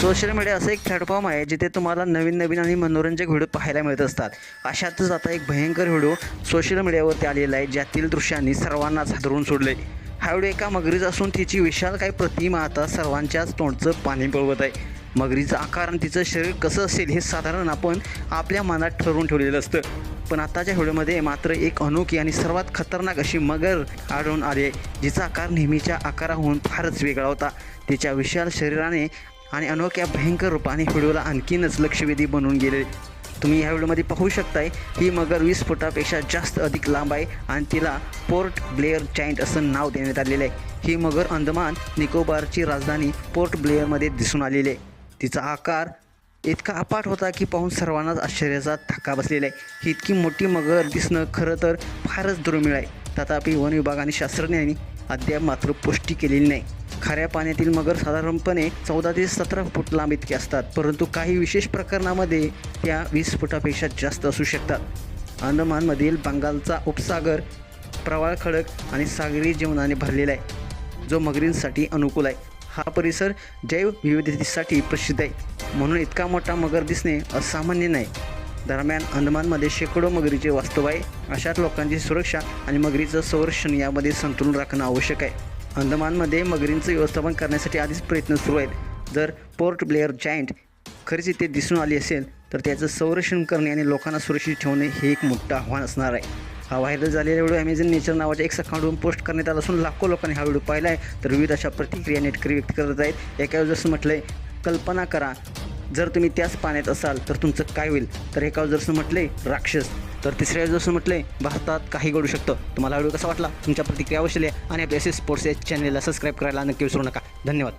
Social media असं एक platform आहे जिथे तुम्हाला नवीन नवीन आणि मनोरंजक व्हिडिओ पाहायला मिळत असतात. अशातच आता एक भयंकर व्हिडिओ सोशल मीडियावरती आलेला आहे ज्यातील दृश्यांनी सर्वांनाच हादरून सोडले. हा व्हिडिओ एका मगरीचा असून तिची विशाल काही प्रतिमा आता सर्वांच्याच तोंडचं पाणी पळवत आहे. मगरीचं आकार आणि तिचं शरीर कसं असेल हे साधारण आपण आपल्या मनात ठरवून ठेवलेलं असतं. पण आताच्या व्हिडिओमध्ये मात्र एक अनोखी आणि सर्वात खतरनाक अशी मगर आढळून आली आहे जिचा आकार नेहमीच्या आकाराहून फारच वेगळा होता. तिच्या विशाल शरीराने आणि अनोख्या भयंकर रूपाने व्हिडिओला आणखीनच लक्षवेधी बनवून गेले. तुम्ही ह्या व्हिडिओमध्ये पाहू शकताय ही मगर वीस फुटापेक्षा जास्त अधिक लांब आहे आणि तिला पोर्ट ब्लेअर चाइंट असं नाव देण्यात आलेलं आहे. ही मगर अंदमान निकोबारची राजधानी पोर्ट ब्लेअरमध्ये दिसून आलेली आहे. तिचा आकार इतका अपाट होता की पाहून सर्वांनाच आश्चर्याचा धक्का बसलेला आहे. ही इतकी मोठी मगर दिसणं खरं तर फारच दुर्मिळ आहे. तथापि वन विभाग आणि शास्त्रज्ञांनी अद्याप मात्र पुष्टी केलेली नाही. खाऱ्या पाण्यातील मगर साधारणपणे चौदा ते सतरा फूट लांब इतके असतात. परंतु काही विशेष प्रकरणामध्ये त्या वीस फुटापेक्षा जास्त असू शकतात. अंदमानमधील बंगालचा उपसागर प्रवाळ खडक आणि सागरी जीवनाने भरलेला आहे जो मगरींसाठी अनुकूल आहे. हा परिसर जैवविविधतेसाठी प्रसिद्ध आहे. म्हणून इतका मोठा मगर दिसणे असामान्य नाही. दरम्यान अंदमानमध्ये शेकडो मगरीचे वास्तव आहे. अशाच लोकांची सुरक्षा आणि मगरीचं संरक्षण यामध्ये संतुलन राखणं आवश्यक आहे. अंदमानमध्ये मगरींचं व्यवस्थापन करण्यासाठी आधीच प्रयत्न सुरू आहेत. जर पोर्ट ब्लेअर जायंट खरीच इथे दिसून आली असेल तर त्याचं संरक्षण करणे आणि लोकांना सुरक्षित ठेवणे हे एक मोठं आव्हान असणार आहे. हा व्हायरल झालेला व्हिडिओ अमेझॉन नेचर नावाच्या एक अकाउंटवरून पोस्ट करण्यात आला असून लाखो लोकांनी हा व्हिडिओ पाहिला आहे. तर विविध अशा प्रतिक्रिया नेटकरी व्यक्त करत आहेत. एका जसं म्हटलं आहे कल्पना करा जर तुम्ही त्याच पाण्यात असाल तर तुमचं काय होईल? तर एका जसं म्हटले राक्षस तर तिसऱ्या जसं म्हटले भारतात काही घडू शकतं. तुम्हाला व्हिडिओ कसा वाटला? तुमच्या प्रतिक्रिया अवश्य आणि आपल्या एस स्पोर्ट्स या चॅनलला सबस्क्राईब करायला नक्की विसरू नका. धन्यवाद.